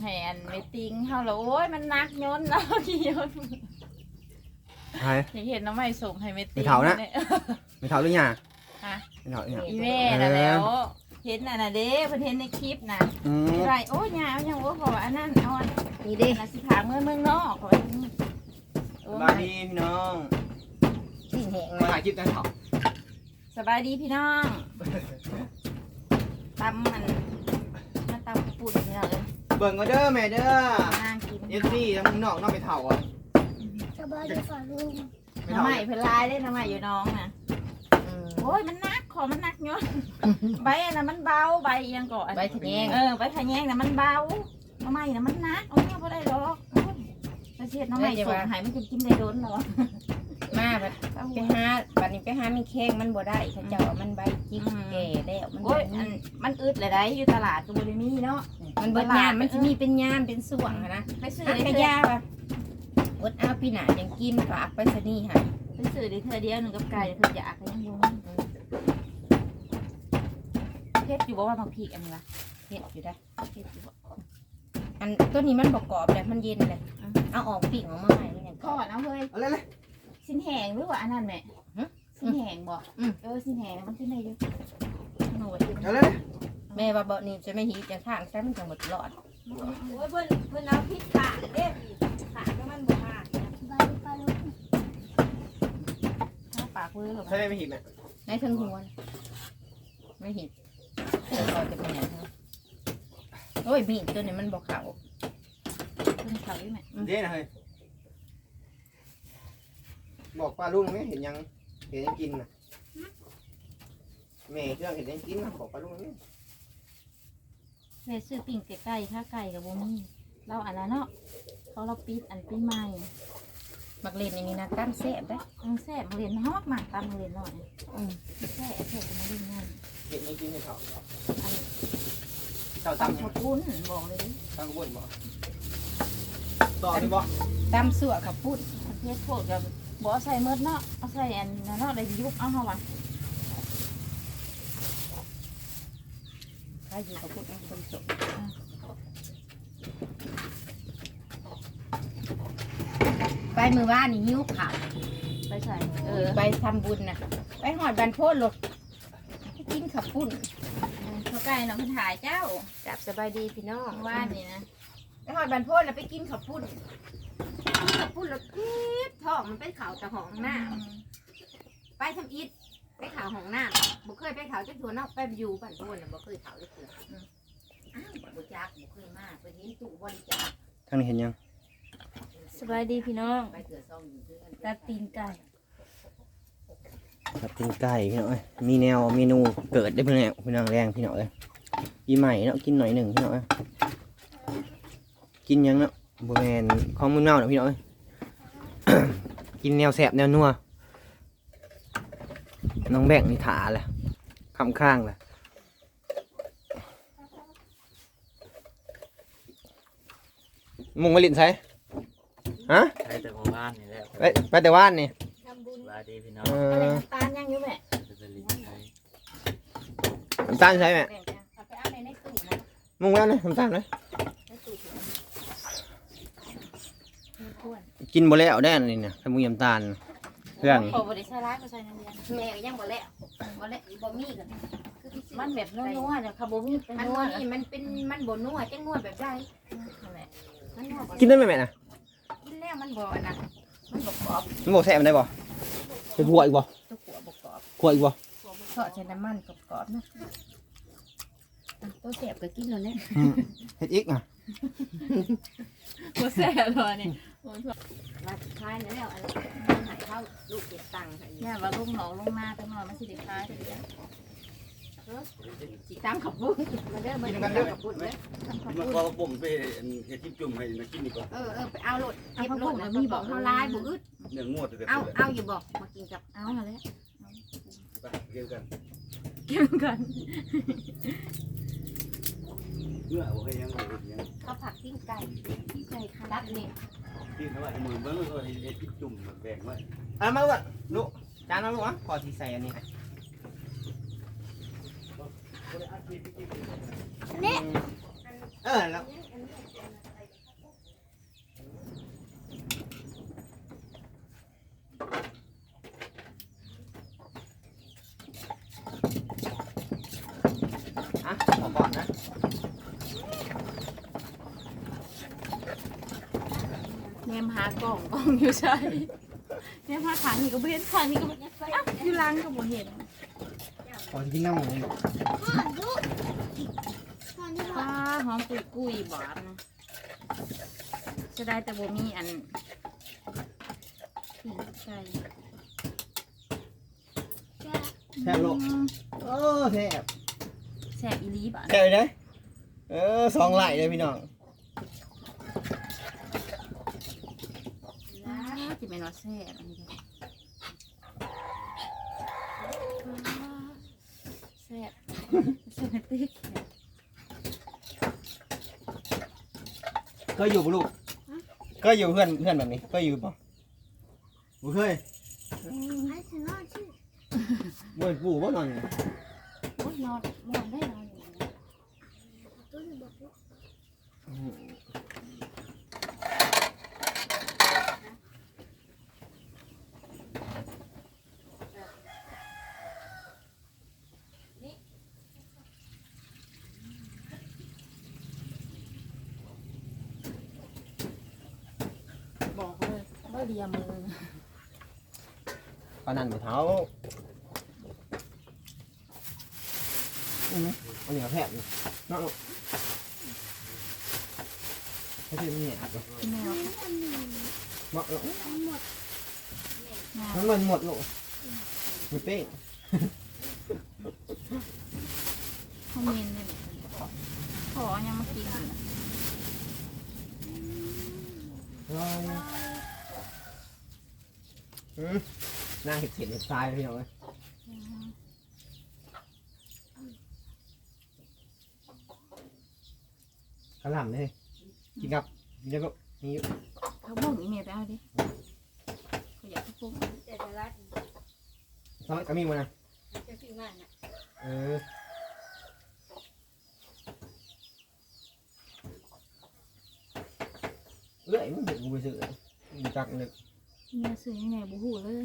ให้อันเมติงเฮาแล้วโอ้ยมันนักย้อนเราขี้ย้อนใช่อยากเห็นน้องใหม่ส่งให้เมติงไม่เท่านะ ย ไม่เท่าหรือยังฮะ ไม่เท่าหรือยังอีแม่น่ะแล้ว เห็นน่ะน่ะเด้เพิ่นเห็นในคลิปน่ะอืมไรโอ้ยยาวยังโอ้ขออันนั้นเอาอันนี่เด้น่ะสิผาเมืองเมืองนอกขออันนี้โอ้สบายดีพี่น้องที่แหงมานะถ่ายคลิปกันเถอะสบายดีพี่น้องตำมันมาตำปุ่นเนี่ยเลย เบิ่งก็เด้อแม่เด้อนั่งกินเอฟซีทั้งข้างนอกนอกไปเท่าอะสบายดีฝ่าลุงไม่น้ำเท่าใหม่เพิ่นลายได้น้ำใหม่อยู่น้องน่ะอืมโอ้ยมันนักขอมันนักเนาะใบอันน่ะมันเบาใบเอียงก่อนใบทะแยง เออใบทะแยงน่ะมันเบาน้ำใหม่น่ะมันนักเอาเนี่ยบ่ได้หรอกโอ้ยแต่เสียดน้ำใหม่ส่งให้มันจะกินได้โดนเหรอมา บัดไปหาบัดนี้ไปหามีแข้งมันบ่ได้เขาเจ้าว่ามันใบจิกแก่แล้วมันโอ้ยบ่อัมีนมันอึดเลยได้อยู่ตลาดก็บ่ได้มีเนาะมันเบิดยามมันสิมีเป็นยามเป็นส่วงอะนะไปซื้ออันได้กระเทื่อยาว่ะอดเอาพี่หนายังกินฝากไปซะนี่ค่ะไปซื้อได้เทื่อเดียวหนึงกับไก่เพิ่นอยากก็ยังอยู่เฮ็ดอยู่บ่ว่าบางพีกอันนี้วะเฮ็ดอยู่ได้เฮ็ดอยู่บ่อันตัวนี้มันบ่กรอบแต่มันเย็นเลยเอาออกปีกออกมาใหม่มันยังทกรออบดเอาเฮ้ยเอาเลยเลย สินแหงหรือว่าอันนั้นแม่หึสินแหงบ่อืม เออสินแหงมันขึ้นได้อยู่หนูว่าสิเอาเลยเลยแม่ว่าบ่นี่จะไม่หีจะข้างซะมันจะหมดหลอดโอ้ยเพิ่นเพิ่นเอาพริกขาเด้ขาก็มันบ่ขาสบายดีฝ่าลุงถ้าปากเวอร์ใช่ไหมไม่หิบแม่ในเทั้งหัวน่ะไม่เห็นเราจะเป็นอย่างนั้นโอ้ยมีดตัวนี้มันบ่เข้าเพิ่นเขาอยู่แม่เด้นะเฮ้ย บอกป้าลุงไหมเห็นยัง เห็นยังกินนะแม่เครื่องเห็นยังกินนะบอกป้าลุงไหมแม่ซื้อปิ้งไก่ข้าไก่กับบ่มีเราอันนั้นเนาะเขาเราปิดอันปีใหม่มักเล่นในนี้นะตั้มแซ่บได้อันแซ่บมาเรียนฮอกมากตามมาเรียนหน่อยอืมแซ่บแซ่บจะมาเรียนง่ายเห็นยังกินให้เขาอันเจ้าตำตำข้าวปุ้นบอกเลยตั้งกระบวนบ่ต่อที่บ่ตั้มสั่วกับปุ้นประเภทพวกกับ บ่เอาใส่เมิดเนาะเอาใส่อันนั้นเนาะได้ยุบเอาเฮาว่ะถ้าอยู่กับปุ้นมันคนสดไปมือว่านนี่หิ้วขาวไปใส่เออไปทำบุญนะไปหอดบันโพดหลดไปกินขับปุ้นข้าวไก่เนาะเพิ่นถ่ายเจ้าจับสบายดีพี่น้องว่านนี่นะไปหอดบันโพดแล้วไปกินขับปุ้น กินขับปุ้นแล้วพีดท้องมันเป็นข่าวแต่ห้องหน้าไปทำอิฐไปข่าวห้องหน้าบ่เคยไปข่าวจักทัวเนอกไปอยู่บ้านโพดน่ะบ่เคยข่าวจักทัวอืมอ้าวบ่จักบ่เคยมาไปเห็นตู้บริจาคทางนี้เห็นยังสบายดีพี่น้องไปเถื่อซองอยู่เพื่อนตัดตีนไก่ครับเป็นไก่พี่น้องเอ้ยมีแนวเมนูเกิดได้เพื่อนแนวพี่น้องแรงพี่น้องเอ้ยปีใหม่เนาะกินหน่อยหนึ่งพี่น้องเอ้ยกินยังเนาะ บแมนของมึนเมาเนาะพี่น้องเอ้ยกินแนวแสบแนวนัว น้องแบ่งนี่ถาแหละคำข้างแหละมุงมาลินใช่ฮะใช้แต่หมู่บ้านนี่แหละไปไปแต่ว่านนี่ทำบุญสวัสดีพี่น้องเออะไรอน้ำตาลยังอยู่แม่จะเป็นลิ้นใช้น้ำตาลใช่ไหมแบ่งกันเอาไปเอาในในตู้นะมุงแล้วนะน้ำตาลเลยในตู้ถุง มีถ้วย กินบ่แล้วได้อันนี่เนี่ยถ้ามุงน้ำตาลเครื่องโอ้บ่ได้ใช้ร้ายก็ใส่น้ำเย็นแม่ก็ยังบ่แล้วบ่แล้วบ่มีกันคือพี่ซื้อมันแบบนัวๆเนี่ยคาร์โบมีเป็นมันนัวบ่นะมีมันเป็นมันบ่นัวจังนัวแบบใดนั่นแหละมันนัวบ่กินได้ไหมแม่นะกินแล้วมันบ่อันนะมันบ่กรอบมันบอกแซ่บมันได้บ่ไปขัวอีกบ่ตัวขัวบ่กรอบขัวอีกบ่ทอดใช้น้ำมันกรอบๆนะอะตัวแสบก็กินแล้วเนี่ยอืมเฮ็ดอีกอะบ่แซ่บเลยนี่ มาสุดท้ายแล้วอะไรหายเข้าลูกเก็บตังค์ให้เนี่ยว่าลุงหนองลงนาจังหน่อยมันสิได้คล้ายเด้อสิตามขับบุ้งมาเด้อมาเด้อขับบุ้งเด้อมันก็ผมไปเฮ็ดจิ้มจุ่มให้มากินดีกว่าเออเออไปเอารถเก็บรถนะมีบอกเฮาลายบ่อึดเนื้องวดแต่เอาเอาอยู่บอกมากินกับเอามาแล้วเกี่ยวกันเกี่ยวกันเมื่อเอาให้ยังไงยังข้าวผัดปิ้งไก่ปิ้งไก่ค่ะรัดนี่ กินเท่าไหร่มือเบิ้งก็เฮ็ดจุ่มแบ่งไว้เอามาลูกลูกจานมาลูกวะขอที่ใส่อันนี้ให้นี่ เออแล้ว มหากล่องกล่องอยู่ใช่แนมหาขางนี่ก็บ่เห็นขางนี่ก็บ่เห็นอะอยู่หลังก็บ่เห็นขอกินน้ำหมูนี่พ่อลูกพ่อนี่พ่อป้าหอมกุยกุยๆบาดนะจะได้แต่บ่มีอันปีกไก่แกแซ่บลูกโอ้แซ่บแซ่บอีหลีบาด แซ่บเลยนะเออสองไหลเลยพี่น้อง อ้า จะเป็นว่าแซ่บอันนี้ก็แซ่บแซ่บติ๊กเคยอยู่ปะลูกเคยอยู่เพื่อนเพื่อนแบบนี้เคยอยู่ปะบ่เคยให้ฉันนอนชื่อบ่เป็นปู่บ่นอนอยู่โอ้ยนอนนอนได้นอนอยู่นะตัวนี้บอกว่า บอก เลยว่าเลียมือปานนั้นบ่เท้าอืออันนี้ก็แพบอยู่เนาะลูกให้ที่มันเนี่ยบ่แมวนนี้บ่ลูกทั้งหมดแมวมันมันหมดลูกมันเป้งเขาเมนเนี่ยขอยังมากินอยู่ะ อยอืมหน้าเห็ดเห็ดเห็ดทรายเลยพี่น้องเอ้ยกระหล่ำเลยกินกับกินแล้วก็มีอยู่เขาบ่งอีเมลไปเอาดิเขาอยากให้พวกแต่จะรัดซอยก็มีมานะจะซื้อมาน่ะเออเอ้ยมึงเห็นกูไปซื้อมึงจักเลย เมียซื้อยังไงบูฮูเลย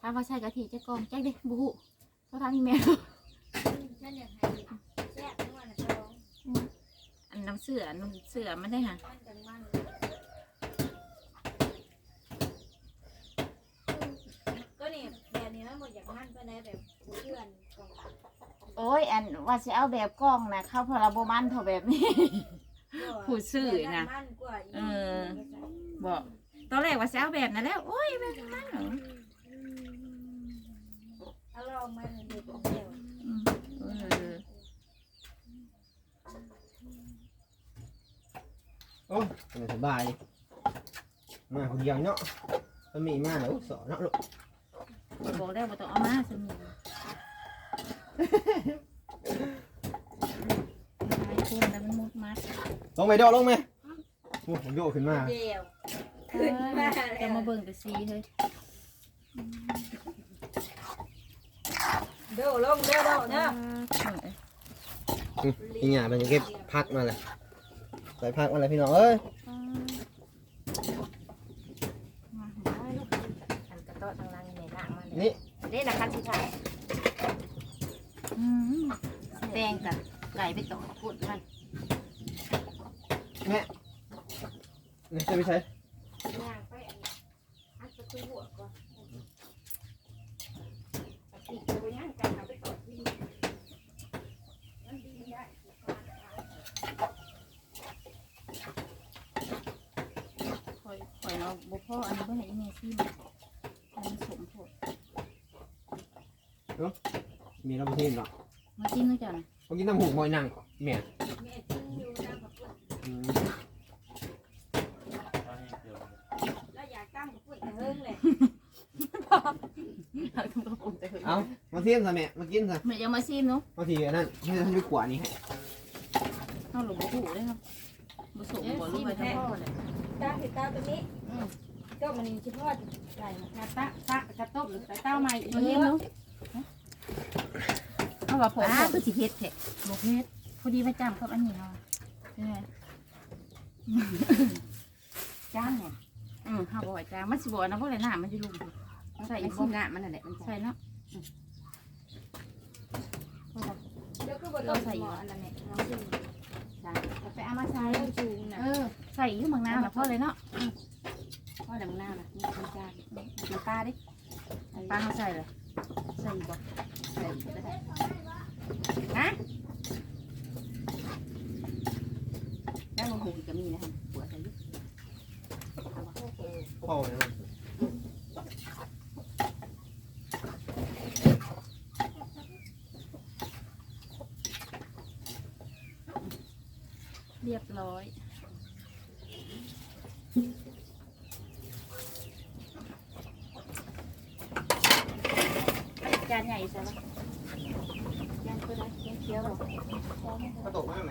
ถ้าว่าใช่กะทิจะกองแจ๊กดิบูฮูเขาทำอีเมลฉันอยากให้แซ่บนวดน่ะท้องอันน้ำเสือน้ำเสือมันได้ค่ะมันจังมันก็นี่แบบนี้มันหมดอยากมันไปไหนแบบเพื่อนของโอ้ยอันว่าจะเอาแบบกล้องนะเข้าพลาโบมันเท่าแบบนี้ผู้ซื้อน่ะมันกว่าอีกเออบอก ตอนแรกว่าจะเอาแบบนั้นแล้ว โอ้ยแบบนั้นเหรอเอาลองมันด็กเดียวโอ้ยสบาย มาคนเดียวเนาะมันมีมาแล้วสอนเนาะลูกบอกแล้วว่าต้องเอามาสมีหลายคนแล้วมันมุดมัดลงไปโดดลงไหมโอ้ผมโยกขึ้นมาเดียว ขึ้นมาจะมาเบิ่งแต่ซีเฮ้ยเด้อลงเด้อเด้อเด้ออีหยามันจะเก็บพักมาเลยใส่พักมาเลยพี่น้องเอ้ยมาได้ลูกอันกระโต๊ะทางล่างในหน้ามันนี่นี่นะคันสุดท้ายอืมแดงกับไก่ไปต่อพูดมันแม่นี่จะไปใช้ ย่างไปอันอันประตูหัวก่อนติดตัวย่างกันเอาไปต่อที่มันดีได้ คอยคอยเราบ่พ่ออันนี้บ่ให้อีเมซี่อันนี้สมโพด มีเราไปทีมเนาะมาจิ้มด้วยกันเขากินน้ำหูมอยนั่งแม่แม่ทิ้งอยู่น้ำกับพูดอืมแล้วอยากตั้งกับพูดแต่เฮิงเลยเอาทุกกระปุกจะถึงเอามาเทียมซะแม่มากินซะเหมือนจะมาซิมเนาะมาทีอันนั้นให้ท่านไปขวานี่ให้เอาหลวงปู่เลยครับผสมบ่รู้ไปทั้งพ่อเลยตาเห็ดตาตัวนี้ก็มันชิพอดไก่นะตาตากระต้มหรือตาเต้าใหม่อีกมาเห็นเนาะ เอาว่าผมอ้าคือสิเฮ็ดแท้บอกเพชรพอดีประจำครับอันนี้เนาะเป็นไงจ้างเนี่ยอืมข้าวบ่อยจ้ามันสิบ่นะเพราะอะไรหน้ามันจะลุ่มใส่ไอ้อีกสิบ่หน้ามันนั่นแหละมันใส่เนาะเดี๋ยวคือบ่ต้องใส่หม้ออันนั้นแหละน้องซิจ้าไปเอามาใส่แล้วจูงน่ะเออใส่อยู่เมืองน้ำนะพ่อเลยเนาะอดำหน้าน่ะนี่คนจานน้ำปลาดิปลาเขาใส่เลยใส่บ่ใส่ก็ได้ฮะแล้วมันหูอีกก็มีนะครับปวดอะไรอยู่ พ่อเนี่ย เรียบร้อย จานใหญ่ใช่ไหมจานก็ได้จานเคี้ยวหรอมาตกมากไหม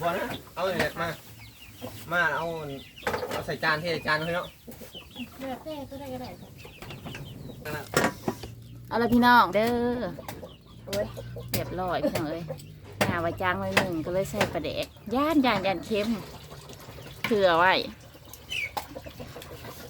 พอนะเอาเลยมา มาเอา เอาใส่จานเทใส่จานให้เนาะ เลือกเต้ก็ได้ก็ได้เอาละพี่น้องเด้อโอ้ยเรียบร้อยพี่น้องเอ้ยหาไว้จางไว้หนึ่งก็เลยใส่ปลาแดกย่านย่านย่านเค็มเผื่อไว้